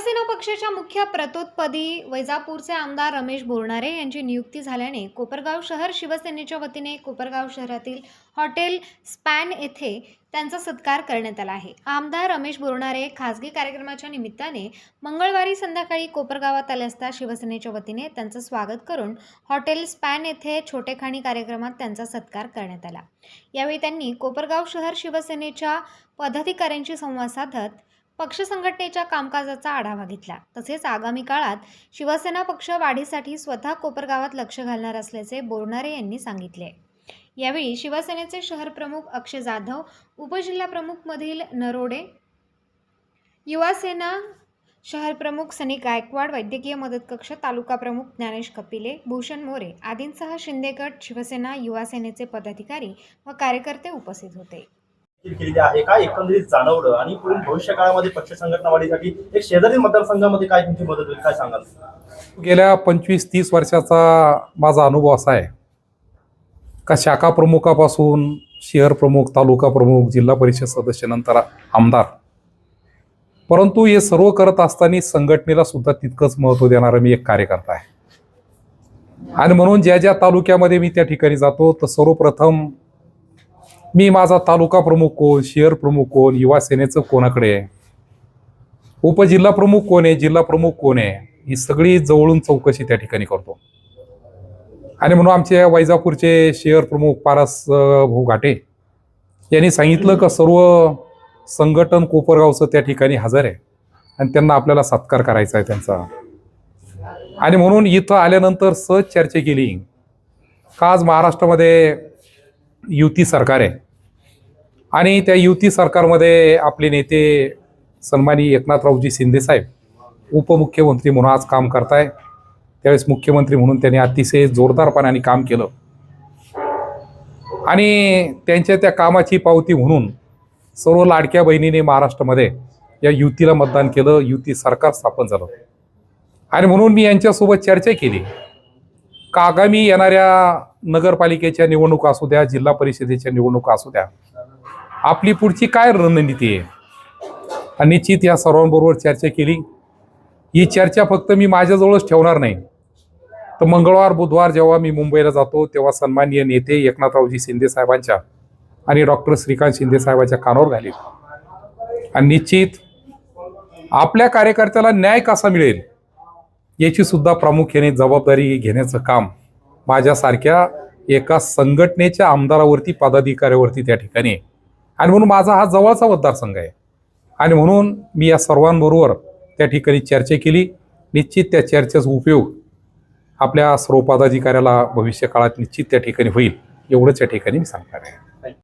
शिवसेना पक्षाच्या मुख्य प्रतोत्पदी वैजापूरचे आमदार रमेश बोरणारे यांची नियुक्ती झाल्याने कोपरगाव शहर शिवसेनेच्या वतीने कोपरगाव शहरातील हॉटेल स्पॅन येथे त्यांचा सत्कार करण्यात आला आहे. आमदार रमेश बोरणारे खासगी कार्यक्रमाच्या निमित्ताने मंगळवारी संध्याकाळी कोपरगावात आले असता शिवसेनेच्या वतीने त्यांचं स्वागत करून हॉटेल स्पॅन येथे छोटेखाणी कार्यक्रमात त्यांचा सत्कार करण्यात आला. यावेळी त्यांनी कोपरगाव शहर शिवसेनेच्या पदाधिकाऱ्यांशी संवाद साधत पक्ष संघटनेच्या कामकाजाचा आढावा घेतला. तसेच आगामी काळात शिवसेना पक्ष वाढीसाठी स्वतः कोपरगावात लक्ष घालणार असल्याचे बोरणारे यांनी सांगितले. यावेळी शिवसेनेचे शहर प्रमुख अक्षय जाधव उपजिल्हाप्रमुखमधील नरोडे युवासेना शहर प्रमुख सनी गायकवाड वैद्यकीय मदत कक्ष तालुका प्रमुख ज्ञानेश कपिले भूषण मोरे आदींसह शिंदेगड शिवसेना युवासेनेचे पदाधिकारी व कार्यकर्ते उपस्थित होते. केलेली आहे का? एकंदरीत जाणवलं आणि पुढील भविष्य काळामध्ये पक्ष संघटना वाढीसाठी एक शेजारी मतदारसंघामध्ये काय तुमची मदत होईल काय सांगाल? गेल्या पंचवीस तीस वर्षाचा माझा अनुभव असा आहे. का शाखा प्रमुखापासून शहर प्रमुख तालुका प्रमुख जिल्हा परिषद सदस्य नंतर आमदार. परंतु हे सर्व करत असताना संघटनेला सुद्धा तितकंच महत्त्व देणारा मी एक कार्यकर्ता आहे. आणि म्हणून ज्या ज्या तालुक्यामध्ये मी त्या ठिकाणी जातो तर सर्वप्रथम मी माझा तालुका प्रमुख कोण शहर प्रमुख कोण युवा सेनेचं कोणाकडे आहे? उपजिल्हा प्रमुख कोण आहे जिल्हा प्रमुख कोण आहे? ही सगळी जवळून चौकशी त्या ठिकाणी करतो. आणि म्हणून आमचे वैजापूरचे शहर प्रमुख पारस भाऊ घाटे यांनी सांगितलं का सर्व संघटन कोपरगावचं त्या ठिकाणी हजर आहे. आणि त्यांना आपल्याला सत्कार करायचा आहे त्यांचा. आणि म्हणून इथं आल्यानंतर सहज चर्चा केली. का आज महाराष्ट्रामध्ये युती सरकार आहे. आणि त्या युती सरकारमध्ये आपले नेते सन्मानी एकनाथरावजी शिंदेसाहेब उपमुख्यमंत्री म्हणून आज काम करताय. त्यावेळेस मुख्यमंत्री म्हणून त्यांनी अतिशय जोरदारपणाने काम केलं. आणि त्यांच्या त्या कामाची पावती म्हणून सर्व लाडक्या बहिणीने महाराष्ट्रामध्ये या युतीला मतदान केलं युती सरकार स्थापन झालं. आणि म्हणून मी यांच्यासोबत चर्चा केली. का आगामी येणाऱ्या नगरपालिकेच्या निवडणुका असू द्या जिल्हा परिषदेच्या निवडणुका असू द्या आपली पुढची काय रणनीती आहे? निश्चित या सर्वांबरोबर चर्चा केली. ही चर्चा फक्त मी माझ्याजवळच ठेवणार नाही. तर मंगळवार बुधवार जेव्हा मी मुंबईला जातो तेव्हा सन्माननीय नेते एकनाथरावजी शिंदे साहेबांच्या आणि डॉक्टर श्रीकांत शिंदे साहेबांच्या कानावर घालील आणि निश्चित आपल्या कार्यकर्त्याला न्याय कसा मिळेल याची सुद्धा प्रामुख्याने जबाबदारी घेण्याचं काम माझ्यासारख्या एका संघटनेच्या आमदारावरती पदाधिकाऱ्यावरती त्या ठिकाणी आहे. आणि म्हणून माझा हा जवळचा मतदारसंघ आहे. आणि म्हणून मी या सर्वांबरोबर त्या ठिकाणी चर्चा केली. निश्चित त्या चर्चेचा उपयोग आपल्या सर्व पदाधिकाऱ्याला भविष्य काळात निश्चित त्या ठिकाणी होईल एवढंच या ठिकाणी मी सांगणार आहे.